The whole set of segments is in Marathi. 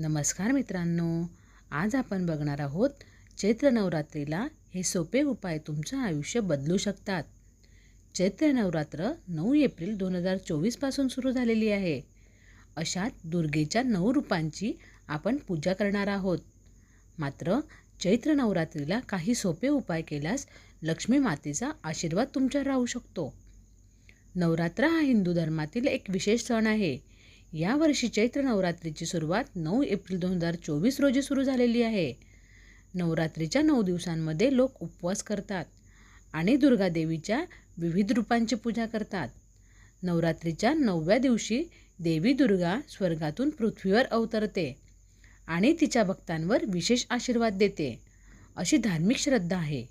नमस्कार मित्रांनो आज आपण बघणार आहोत चैत्र नवरात्रीला हे सोपे उपाय तुमचं आयुष्य बदलू शकतात. चैत्र नवरात्र नऊ एप्रिल दोन हजार चोवीसपासून सुरू झालेली आहे. अशात दुर्गेच्या नऊ रूपांची आपण पूजा करणार आहोत. मात्र चैत्र नवरात्रीला काही सोपे उपाय केल्यास लक्ष्मी मातेचा आशीर्वाद तुमच्यावर राहू शकतो. नवरात्र हा हिंदू धर्मातील एक विशेष सण आहे. यावर्षी चैत्र नवरात्रीची सुरुवात नऊ एप्रिल दोन हजार चोवीस रोजी सुरू झालेली आहे. नवरात्रीच्या नऊ दिवसांमध्ये लोक उपवास करतात आणि दुर्गादेवीच्या विविध रूपांची पूजा करतात. नवरात्रीच्या नवव्या दिवशी देवी दुर्गा स्वर्गातून पृथ्वीवर अवतरते आणि तिच्या भक्तांवर विशेष आशीर्वाद देते अशी धार्मिक श्रद्धा आहे.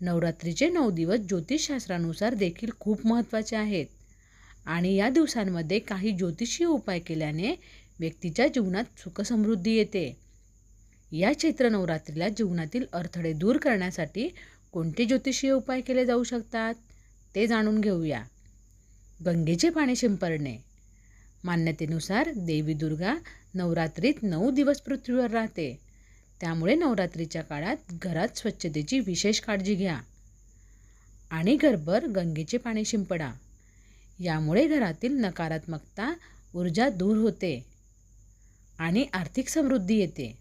नवरात्रीचे नऊ दिवस ज्योतिषशास्त्रानुसार देखील खूप महत्त्वाचे आहेत. आणि या दिवसांमध्ये काही ज्योतिषीय उपाय केल्याने व्यक्तीच्या जीवनात सुखसमृद्धी येते. या चैत्र नवरात्रीला जीवनातील अडथळे दूर करण्यासाठी कोणते ज्योतिषीय उपाय केले जाऊ शकतात ते जाणून घेऊया. गंगेचे पाणी शिंपडणे. मान्यतेनुसार देवी दुर्गा नवरात्रीत नऊ दिवस पृथ्वीवर राहते. त्यामुळे नवरात्रीच्या काळात घरात स्वच्छतेची विशेष काळजी घ्या. आणि घरभर गंगेचे पाणी शिंपडा. यामुळे घरातील नकारात्मकता ऊर्जा दूर होते आणि आर्थिक समृद्धी येते.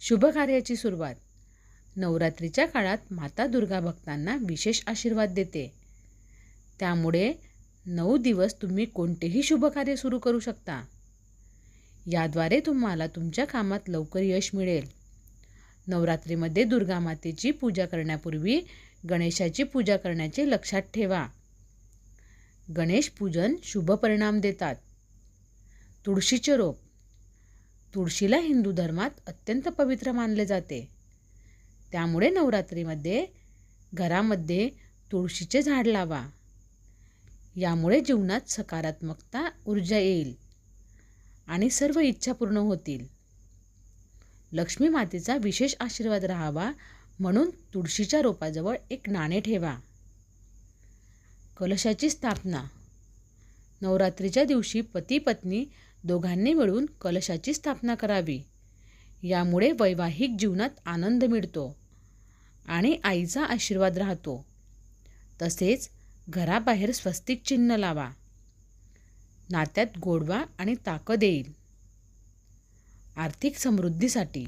शुभ कार्याची सुरुवात. नवरात्रीच्या काळात माता दुर्गा भक्तांना विशेष आशीर्वाद देते. त्यामुळे नऊ दिवस तुम्ही कोणतेही शुभ कार्य सुरू करू शकता. याद्वारे तुम्हाला तुमच्या कामात लवकर यश मिळेल. नवरात्रीमध्ये दुर्गा मातेची पूजा करण्यापूर्वी गणेशाची पूजा करण्याचे लक्षात ठेवा. गणेश पूजन शुभ परिणाम देतात. तुळशीचे रोप. तुळशीला हिंदू धर्मात अत्यंत पवित्र मानले जाते. त्यामुळे नवरात्रीमध्ये घरामध्ये तुळशीचे झाड लावा. यामुळे जीवनात सकारात्मकता ऊर्जा येईल आणि सर्व इच्छा पूर्ण होतील. लक्ष्मी मातेचा विशेष आशीर्वाद राहावा म्हणून तुळशीच्या रोपाजवळ एक नाणे ठेवा. कलशाची स्थापना. नवरात्रीच्या दिवशी पती पत्नी दोघांनी मिळून कलशाची स्थापना करावी. यामुळे वैवाहिक जीवनात आनंद मिळतो आणि आईचा आशीर्वाद राहतो. तसेच घराबाहेर स्वस्तिक चिन्ह लावा. नात्यात गोडवा आणि ताकद येईल. आर्थिक समृद्धीसाठी.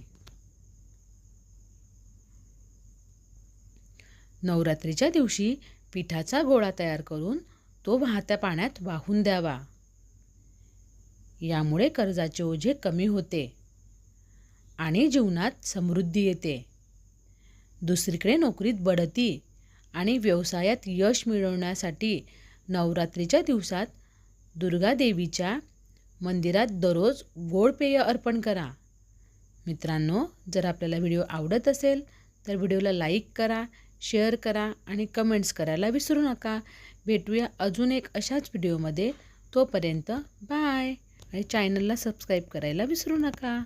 नवरात्रीच्या दिवशी पिठाचा गोळा तयार करून तो वाहत्या पाण्यात वाहून द्यावा. यामुळे कर्जाचे ओझे कमी होते आणि जीवनात समृद्धी येते. दुसरीकडे नोकरीत बढती आणि व्यवसायात यश मिळवण्यासाठी नवरात्रीच्या दिवसात दुर्गादेवीच्या मंदिरात दररोज गोड पेय अर्पण करा. मित्रांनो जर आपल्याला व्हिडिओ आवडत असेल तर व्हिडिओला लाईक करा शेअर करा आणि कमेंट्स करायला विसरू नका. भेटूया अजून एक अशाच व्हिडिओमध्ये तोपर्यंत बाय आणि चॅनलला सबस्क्राईब करायला विसरू नका.